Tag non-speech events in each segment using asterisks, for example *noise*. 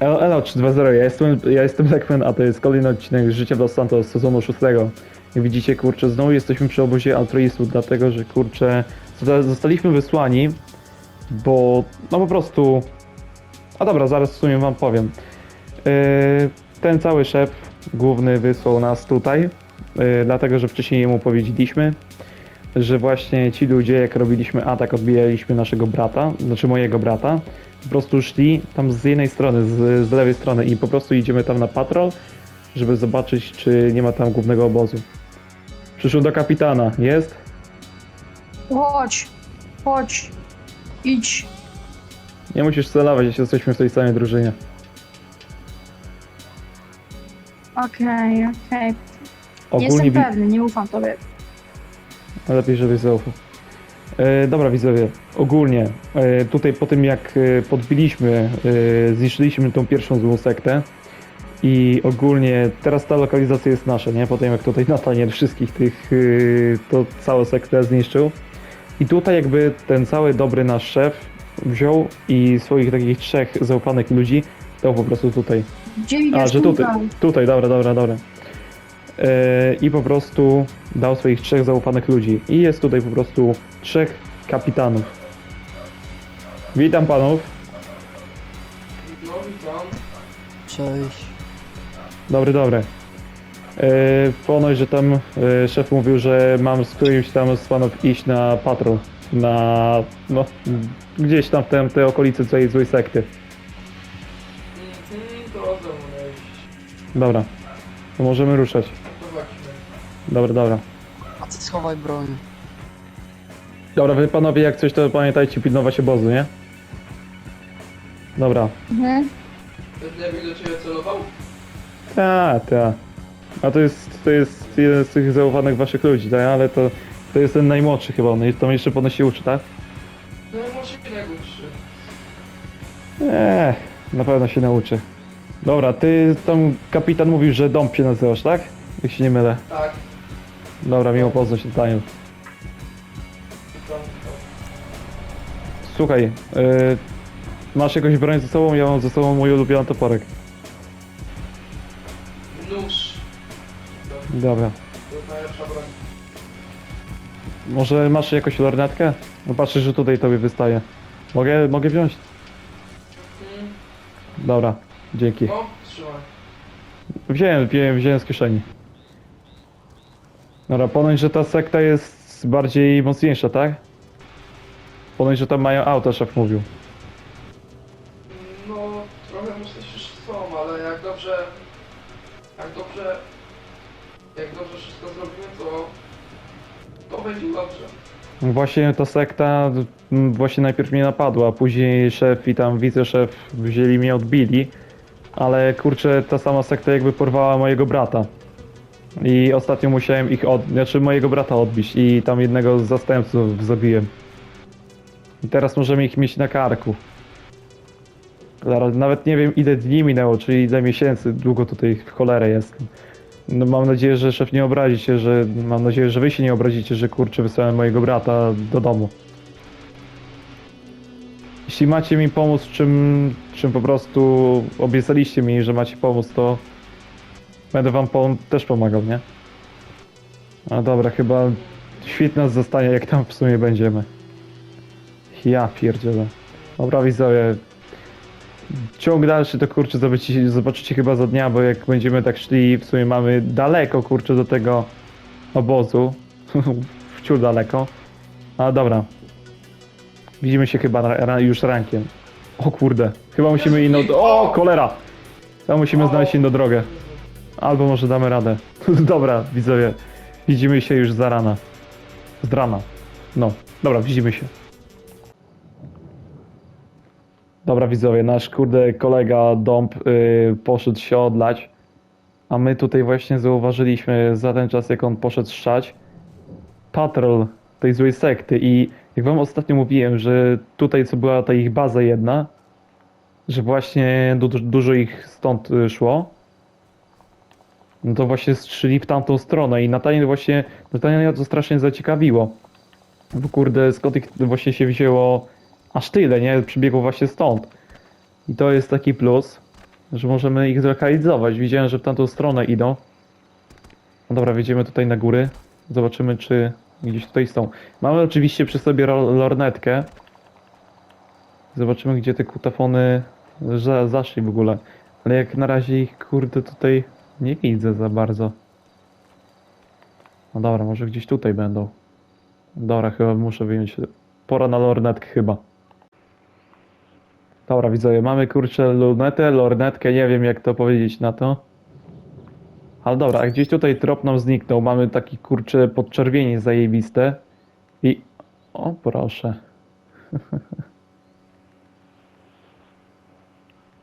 Elo, Elo 320, ja jestem, ja jestem Blackman, a to jest kolejny odcinek Życia Dos Santos z sezonu 6. Jak widzicie, kurczę, znowu jesteśmy przy obozie altruistów, dlatego że, kurczę, zosta- zostaliśmy wysłani, bo, no po prostu... A dobra, zaraz w sumie wam powiem. Yy, ten cały szef główny wysłał nas tutaj, yy, dlatego że wcześniej mu powiedzieliśmy, że właśnie ci ludzie, jak robiliśmy atak, odbijaliśmy naszego brata, znaczy mojego brata, po prostu szli tam z jednej strony, z, z lewej strony i po prostu idziemy tam na patrol, żeby zobaczyć, czy nie ma tam głównego obozu. Przyszło do kapitana, jest? Chodź, chodź, idź. Nie musisz celować, jeśli jesteśmy w tej samej drużynie. Okej, okej. Nie Ogólnie jestem wi- pewny, nie ufam tobie. Lepiej, żebyś zaufał. E, dobra, widzowie, ogólnie e, tutaj po tym jak e, podbiliśmy, e, zniszczyliśmy tą pierwszą złą sektę i ogólnie teraz ta lokalizacja jest nasza, nie? Po tym jak tutaj *laughs* Nataniel wszystkich tych, e, to całą sektę zniszczył. I tutaj jakby ten cały dobry nasz szef wziął i swoich takich trzech zaufanych ludzi dał po prostu tutaj. Gdzie A, że tutaj, tutaj, dobra, dobra, dobra. I po prostu dał swoich trzech zaufanych ludzi. I jest tutaj po prostu trzech kapitanów. Witam panów. No. Cześć. Dobry, dobry. E, ponoć, że tam e, szef mówił, że mam z którymś tam z panów iść na patrol. Na, no, gdzieś tam w te, te okolice tej złej sekty. Iść. Dobra. To możemy ruszać. Dobra, dobra. A ty schowaj broń. Dobra, wy panowie jak coś to pamiętajcie pilnować obozu, nie? Dobra. Mhm. Ten debil do ciebie celował? Tak, tak. A to jest, to jest jeden z tych zaufanych waszych ludzi, tak? Ale to, to jest ten najmłodszy chyba, on to jeszcze ponoć się uczy, tak? No może się najgłupszy. Eee, na pewno się nauczy. Dobra, ty tam kapitan mówił, że dom się nazywasz, tak? Jak się nie mylę. Tak. Dobra, miło poznać. Tam, tam. Słuchaj, yy, masz jakąś broń ze sobą? Ja mam ze sobą mój ulubiony toporek. Nóż. Dobra. to jest najlepsza broń. Może masz jakąś lornetkę? No patrzę, że tutaj tobie wystaje. Mogę, mogę wziąć? Mhm. Dobra, dzięki. No, trzymaj. Wziąłem, wziąłem, wziąłem z kieszeni. Dobra, ponoć, że ta sekta jest bardziej mocniejsza, tak? Ponoć, że tam mają auto, szef mówił. No, trochę myślę, że są, ale jak dobrze... Jak dobrze... Jak dobrze wszystko zrobimy, to... To będzie dobrze. Właśnie ta sekta m, właśnie najpierw mnie napadła, a później szef i tam wiceszef wzięli mnie, odbili. Ale kurczę, ta sama sekta jakby porwała mojego brata. I ostatnio musiałem ich od... znaczy mojego brata odbić i tam jednego z zastępców zabiłem. I teraz możemy ich mieć na karku. Zaraz, nawet nie wiem ile dni minęło, czy ile miesięcy, długo tutaj w cholerę jestem. No mam nadzieję, że szef nie obrazi się, że mam nadzieję, że wy się nie obrazicie, że kurczę wysłałem mojego brata do domu. Jeśli macie mi pomóc czym, czym po prostu obiecaliście mi, że macie pomóc, to będę wam pom- też pomagał, nie? A dobra, chyba świt nas zostanie, jak tam w sumie będziemy. Ja pierdzielę. Dobra widzowie, ciąg dalszy to kurczę zobaczycie, zobaczycie chyba za dnia, bo jak będziemy tak szli, w sumie mamy daleko kurczę do tego obozu. *laughs* Wciul daleko. Ale dobra. Widzimy się chyba ra, już rankiem. O kurde, chyba musimy inną... O, cholera! Chyba musimy znaleźć inną drogę. Albo może damy radę. *laughs* dobra, widzowie. Widzimy się już za rana. Z rana. No, dobra, widzimy się. Dobra widzowie, nasz kurde kolega Dąb y, poszedł się odlać, a my tutaj właśnie zauważyliśmy za ten czas jak on poszedł strzać patrol tej złej sekty i jak wam ostatnio mówiłem, że tutaj co była ta ich baza jedna, że właśnie du dużo ich stąd y, szło, no to właśnie strzeli w tamtą stronę i Nataniel właśnie, Nataniel to strasznie zaciekawiło, bo kurde skąd ich właśnie się wzięło aż tyle, nie? Przybiegło właśnie stąd. I to jest taki plus. że możemy ich zlokalizować. Widziałem, że w tamtą stronę idą. No dobra, wjedziemy tutaj na góry. Zobaczymy, czy gdzieś tutaj są. Mamy oczywiście przy sobie lornetkę. Zobaczymy, gdzie te kutafony za- zaszli w ogóle. Ale jak na razie ich, kurde, tutaj nie widzę za bardzo. No dobra, może gdzieś tutaj będą. Dobra, chyba muszę wyjąć. Pora na lornetkę chyba. Dobra, widzowie, mamy kurczę lunetę, lornetkę, nie wiem jak to powiedzieć na to. Ale dobra, a gdzieś tutaj trop nam zniknął. Mamy taki kurczę podczerwienie zajebiste. I... O, proszę. *laughs*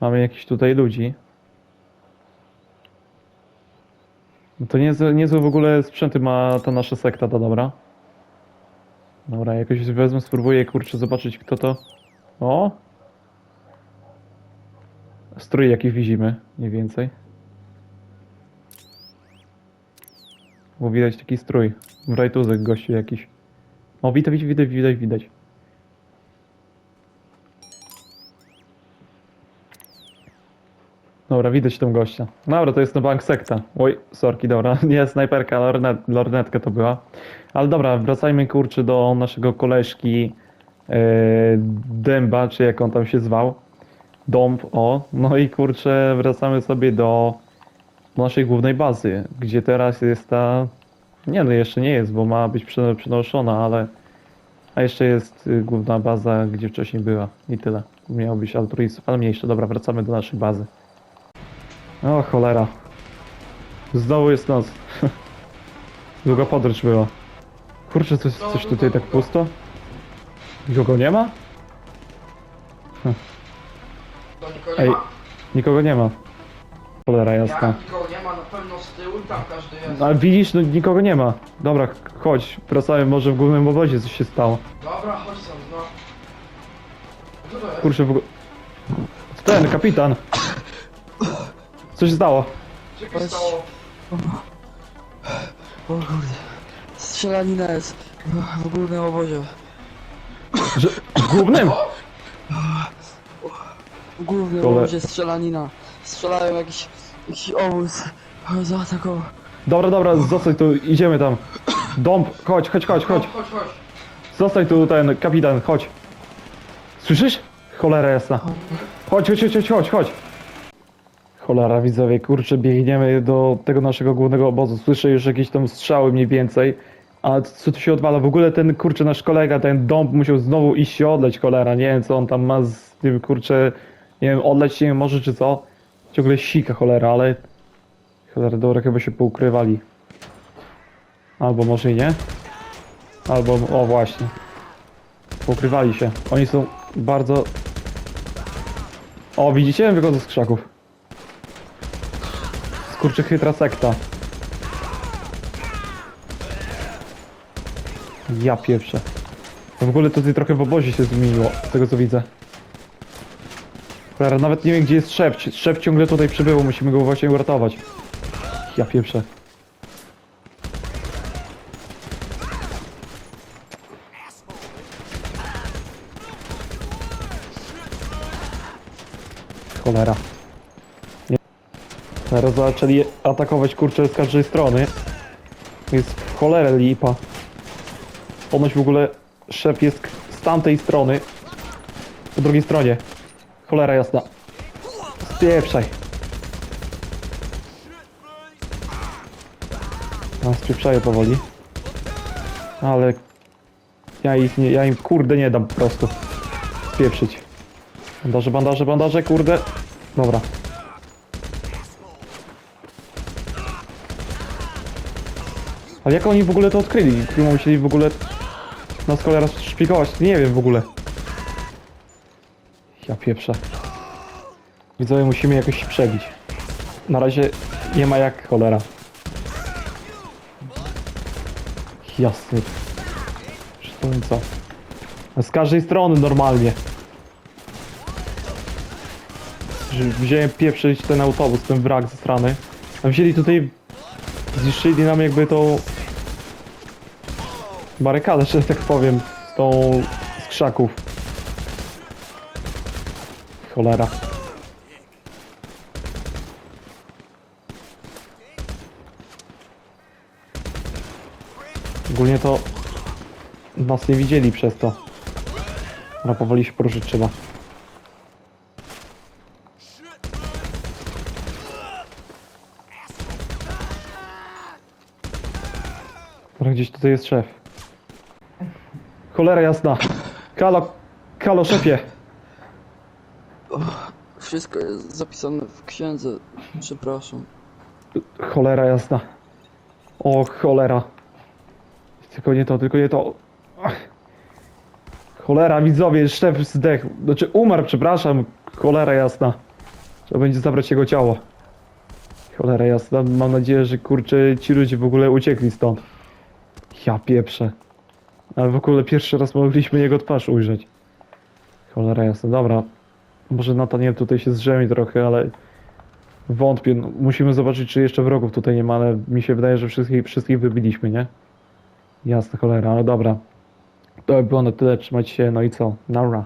mamy jakiś tutaj ludzi. No to niezłe, niezłe w ogóle sprzęty ma ta nasza sekta, to dobra. Dobra, jakoś wezmę, spróbuję kurczę zobaczyć kto to... O! Strój jaki widzimy, mniej więcej. Bo widać taki strój. Brajtuzek gościu jakiś. O, widać, widać, widać, widać, Dobra, widać tą gościa. Dobra, to jest na bank sekta. Oj, sorki, dobra. *laughs* Nie, snajperka, lornet, lornetka to była. Ale dobra, wracajmy kurczę do naszego koleżki e, Dęba, czy jak on tam się zwał. Dąb, o. No i kurczę, wracamy sobie do naszej głównej bazy, gdzie teraz jest ta... Nie no, jeszcze nie jest, bo ma być przeno- przenoszona, ale... A jeszcze jest y, główna baza, gdzie wcześniej była. I tyle. Miało być altruizm, ale mniejsze. Dobra, wracamy do naszej bazy. O cholera. Znowu jest noc. *laughs* Długa podróż była. Kurczę, coś, coś tutaj tak pusto? Nikogo nie ma? To nikogo nie Ej. ma? Nikogo nie ma. Cholera jasna. Jak nikogo nie ma, na pewno z tyłu, tam każdy jest. Ale widzisz, no nikogo nie ma. Dobra, chodź, wracamy, może w głównym obozie coś się stało. Dobra, chodź tam, no. Co to jest? Kurczę, w ogóle... Ten, kapitan! Co się stało? Co się Chodź. stało? O kurde. Strzelanina jest w, głównym obozie. Że... W głównym? W głównym Kole- obozie strzelanina. Strzelają jakiś, jakiś obóz. Zaatakował. Dobra, dobra, zostań tu, idziemy tam. Dąb, chodź, chodź, chodź, chodź. Chodź, chodź, chodź. Zostań tu, ten, kapitan, chodź. Słyszysz? Cholera jasna. Chodź, chodź, chodź, chodź, chodź, chodź. Cholera, widzowie, kurczę, biegniemy do tego naszego głównego obozu. Słyszę już jakieś tam strzały mniej więcej. A co tu się odwala? W ogóle ten, kurczę, nasz kolega, ten dąb musiał znowu iść się odleć, cholera. Nie wiem, co on tam ma z tym, kurczę, nie wiem, odleć, wiem, może czy co. Ciągle sika, cholera, ale... Cholera, dobra, chyba się poukrywali. Albo może i nie. Albo, o właśnie. Pokrywali się. Oni są bardzo... O, widzicie? Wychodzę z krzaków. Skurczy chytra sekta. Ja. No W ogóle to tutaj trochę w obozie się zmieniło, z tego co widzę. Cholera, nawet nie wiem gdzie jest szef. Szef ciągle tutaj przybył, musimy go właśnie uratować. Ja pieprzę. Cholera. Teraz zaczęli atakować kurczę z każdej strony. Jest w cholerę lipa. Ponoć w ogóle szef jest z tamtej strony. Po drugiej stronie. Cholera jasna. Spieprzaj. No, spieprzają powoli. Ale ja, ich nie, ja im kurde nie dam po prostu. Spieprzyć. Bandaże, bandaże, bandaże, kurde. Dobra. Ale jak oni w ogóle to odkryli? Chyba musieli w ogóle nas cholera szpiegować. Nie wiem w ogóle. Ja pieprzę. Widzowie, musimy jakoś się przebić. Na razie nie ma jak cholera. Jasny. Zresztą co? Z każdej strony normalnie. Wziąłem pieprzyć ten autobus, ten wrak ze strony. A wzięli tutaj... Zniszczyli nam jakby tą barykadę, że tak powiem, z tą z krzaków. Cholera. Ogólnie to nas nie widzieli przez to. Ale powoli się poruszyć trzeba. Gdzieś tutaj jest szef. Cholera jasna. Kalo, kalo szefie. Wszystko jest zapisane w księdze. Przepraszam. Cholera jasna. O, cholera. Tylko nie to, tylko nie to. Ach. Cholera, widzowie, szef zdechł. Znaczy umarł, przepraszam. Cholera jasna. Trzeba będzie zabrać jego ciało. Cholera jasna. Mam nadzieję, że kurczę ci ludzie w ogóle uciekli stąd. Ja pieprzę. Ale w ogóle pierwszy raz mogliśmy jego twarz ujrzeć. Cholera jasna, dobra. Może Nataniel tutaj się zrzemi trochę, ale Wątpię, no, musimy zobaczyć, czy jeszcze wrogów tutaj nie ma, ale mi się wydaje, że wszystkich, wszystkich wybiliśmy, nie? Jasne, cholera, ale dobra. To by było na tyle, trzymać się, no i co? Nara.